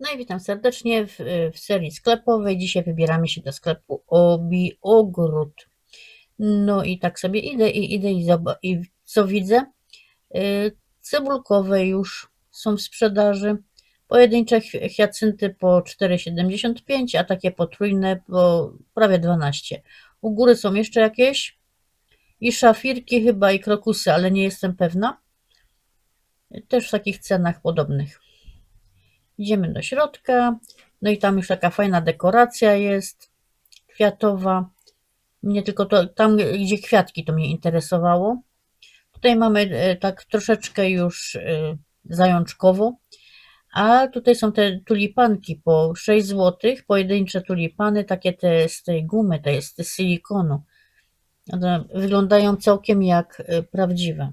No i witam serdecznie w, w serii sklepowej. Dzisiaj wybieramy się do sklepu Obi Ogród. No i tak sobie idę i idę i, i co widzę? Yy, Cebulkowe już są w sprzedaży. Pojedyncze hi- hiacynty po 4,75, a takie potrójne po prawie 12. U góry są jeszcze jakieś i szafirki chyba i krokusy, ale nie jestem pewna. Też w takich cenach podobnych. Idziemy do środka, no i tam już taka fajna dekoracja jest, kwiatowa. Mnie tylko to, tam gdzie kwiatki to mnie interesowało. Tutaj mamy e, tak troszeczkę już e, zajączkowo, a tutaj są te tulipanki po 6 zł, pojedyncze tulipany, takie te z tej gumy, to jest z silikonu. One wyglądają całkiem jak e, prawdziwe.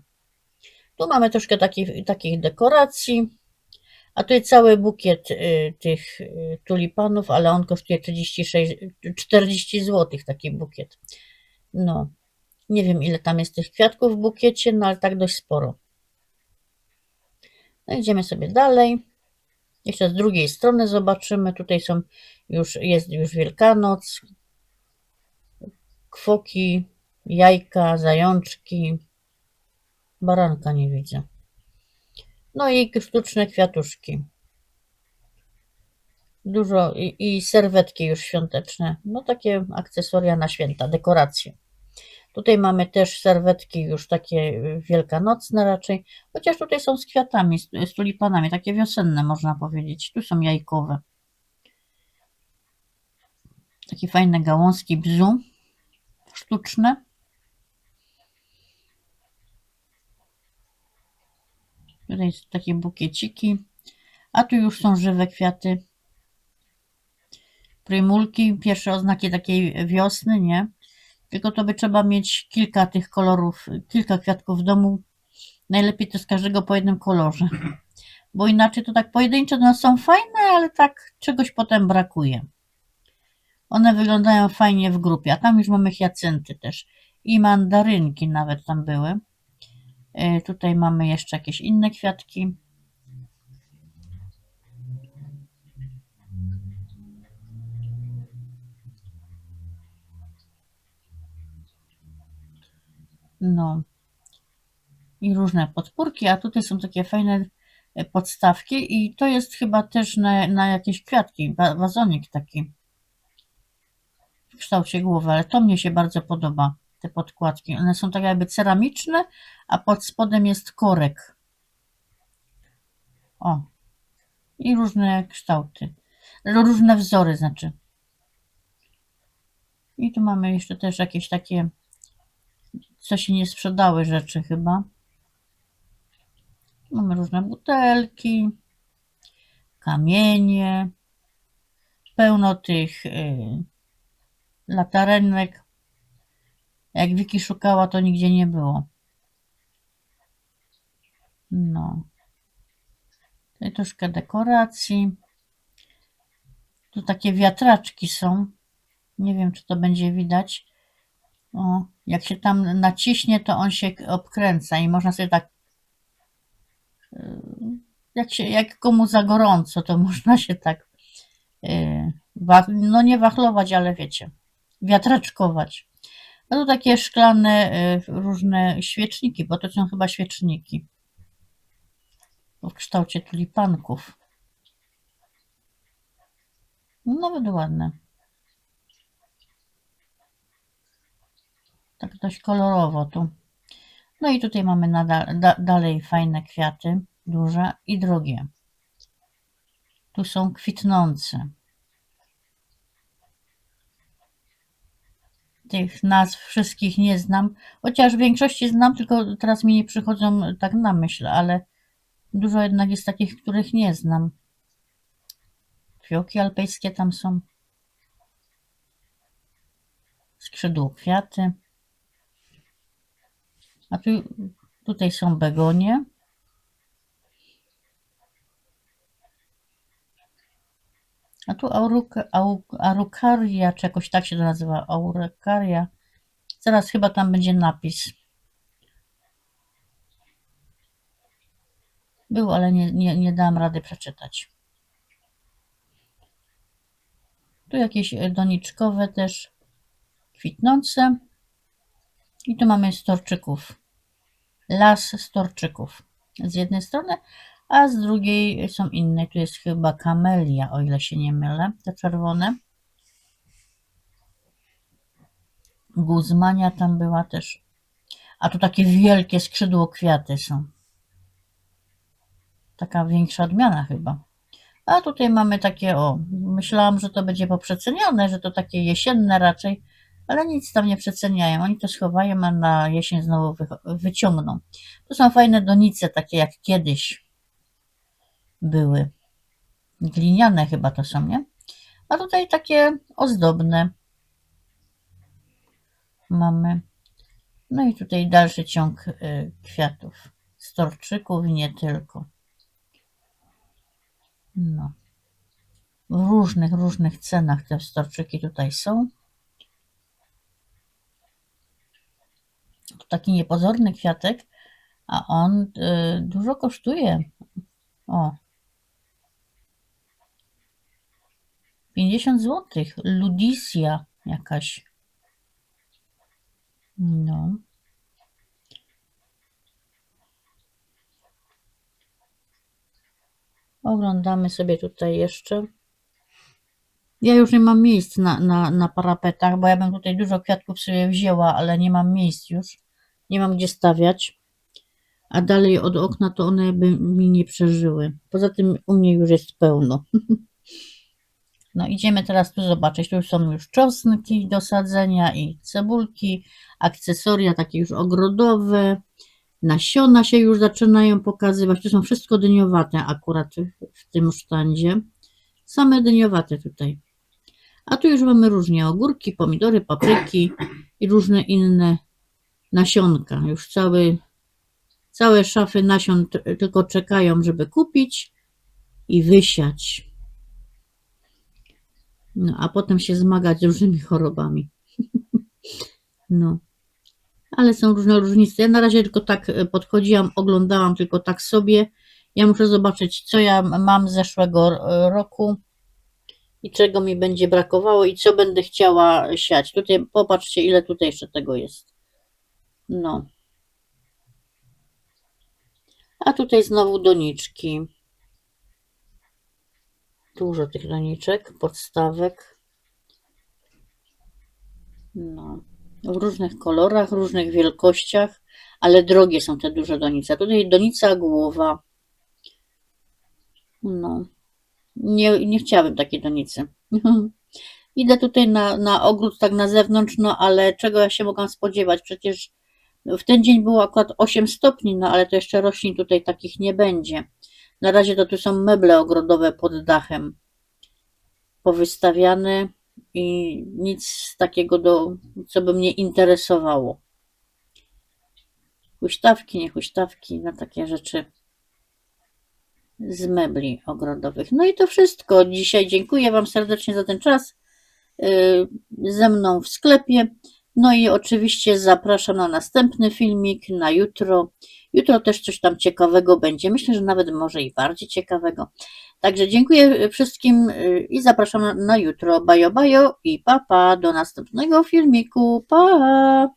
Tu mamy troszkę takich, takich dekoracji. A tutaj cały bukiet y, tych y, tulipanów, ale on kosztuje 36, 40 zł taki bukiet. No, nie wiem ile tam jest tych kwiatków w bukiecie, no ale tak dość sporo. No idziemy sobie dalej. Jeszcze z drugiej strony zobaczymy. Tutaj są już, jest już Wielkanoc. Kwoki, jajka, zajączki. Baranka nie widzę. No i sztuczne kwiatuszki. Dużo i, i serwetki już świąteczne. No takie akcesoria na święta, dekoracje. Tutaj mamy też serwetki już takie wielkanocne raczej, chociaż tutaj są z kwiatami, z, z tulipanami, takie wiosenne można powiedzieć. Tu są jajkowe. Takie fajne gałązki bzu, sztuczne. Tutaj są takie bukieciki. A tu już są żywe kwiaty. Prymulki, pierwsze oznaki takiej wiosny, nie? Tylko to by trzeba mieć kilka tych kolorów, kilka kwiatków w domu. Najlepiej to z każdego po jednym kolorze. Bo inaczej to tak pojedyncze no są fajne, ale tak czegoś potem brakuje. One wyglądają fajnie w grupie, a tam już mamy hiacynty też. I mandarynki nawet tam były. E, Tutaj mamy jeszcze jakieś inne kwiatki. No. I różne podpórki, a tutaj są takie fajne e, podstawki i to jest chyba też na, na jakieś kwiatki, wa- wazonik taki w kształcie głowy, ale to mnie się bardzo podoba, te podkładki. One są tak jakby ceramiczne, a pod spodem jest korek. O. I różne kształty. Różne wzory, znaczy. I tu mamy jeszcze też jakieś takie, co się nie sprzedały rzeczy chyba. Mamy różne butelki, kamienie, pełno tych y, latarenek. Jak Wiki szukała, to nigdzie nie było. No. Tutaj troszkę dekoracji. Tu takie wiatraczki są. Nie wiem, czy to będzie widać. O, jak się tam naciśnie, to on się obkręca i można sobie tak. y, Jak, się, jak komu za gorąco, to można się tak. wach- No nie wachlować, ale wiecie. Wiatraczkować. A tu takie szklane y, różne świeczniki, bo to są chyba świeczniki w kształcie tulipanków. No, Nawet ładne. Tak dość kolorowo tu. No i tutaj mamy nadal, da, dalej fajne kwiaty, duże i drogie. Tu są kwitnące. Tych nazw wszystkich nie znam, chociaż w większości znam, tylko teraz mi nie przychodzą tak na myśl, ale dużo jednak jest takich, których nie znam. Fiołki alpejskie tam są. Skrzydło kwiaty. A tu, tutaj są begonie. A tu auruka, au, arukaria, czy jakoś tak się to nazywa, aurekaria. Zaraz chyba tam będzie napis. Był, ale nie, nie, nie dałam rady przeczytać. Tu jakieś e, doniczkowe też kwitnące. I tu mamy storczyków. Las storczyków z jednej strony, a z drugiej są inne. Tu jest chyba kamelia, o ile się nie mylę, te czerwone. Guzmania tam była też. A tu takie wielkie skrzydło kwiaty są. Taka większa odmiana chyba. A tutaj mamy takie, o, myślałam, że to będzie poprzecenione, że to takie jesienne raczej, ale nic tam nie przeceniają. Oni to schowają, a na jesień znowu wy- wyciągną. To są fajne donice, takie jak kiedyś były. Gliniane chyba to są, nie? A tutaj takie ozdobne mamy. No i tutaj dalszy ciąg y, kwiatów, storczyków i nie tylko. No. W różnych, różnych cenach te storczyki tutaj są. To taki niepozorny kwiatek, a on y, dużo kosztuje. O. 50 zł. Ludicia jakaś. No. Oglądamy sobie tutaj jeszcze. Ja już nie mam miejsc na, na, na parapetach, bo ja bym tutaj dużo kwiatków sobie wzięła, ale nie mam miejsc już. Nie mam gdzie stawiać. A dalej od okna to one by mi nie przeżyły. Poza tym u mnie już jest pełno. No idziemy teraz tu zobaczyć. Tu są już czosnki do sadzenia i cebulki, akcesoria takie już ogrodowe. Nasiona się już zaczynają pokazywać. To są wszystko dyniowate akurat w- tym sztandzie. Same dyniowate tutaj. A tu już mamy różnie ogórki, pomidory, papryki i różne inne nasionka. Już cały, całe szafy nasion tylko czekają, żeby kupić i wysiać. No, a potem się zmagać z różnymi chorobami. No. Ale są różne różnice. Ja na razie tylko tak e, podchodziłam, oglądałam tylko tak sobie. Ja muszę zobaczyć, co ja mam z zeszłego e, roku i czego mi będzie brakowało i co będę chciała siać. Tutaj popatrzcie, ile tutaj jeszcze tego jest. No. A tutaj znowu doniczki. Dużo tych doniczek, podstawek. No. W różnych kolorach, różnych wielkościach, ale drogie są te duże donice. Tutaj donica głowa. No. Nie, nie chciałabym takiej donicy. Idę tutaj na, na ogród, tak na zewnątrz, no ale czego ja się mogłam spodziewać? Przecież w ten dzień było akurat 8 stopni, no ale to jeszcze roślin tutaj takich nie będzie. Na razie to tu są meble ogrodowe pod dachem powystawiane i nic takiego, do, co by mnie interesowało. Huśtawki, nie huśtawki, no takie rzeczy z mebli ogrodowych. No i to wszystko. Dzisiaj dziękuję Wam serdecznie za ten czas yy, ze mną w sklepie. No i oczywiście zapraszam na następny filmik na jutro. Jutro też coś tam ciekawego będzie. Myślę, że nawet może i bardziej ciekawego. Także dziękuję wszystkim yy, i zapraszam na, na jutro. Bajo, bajo i papa. Pa, do następnego filmiku. Pa!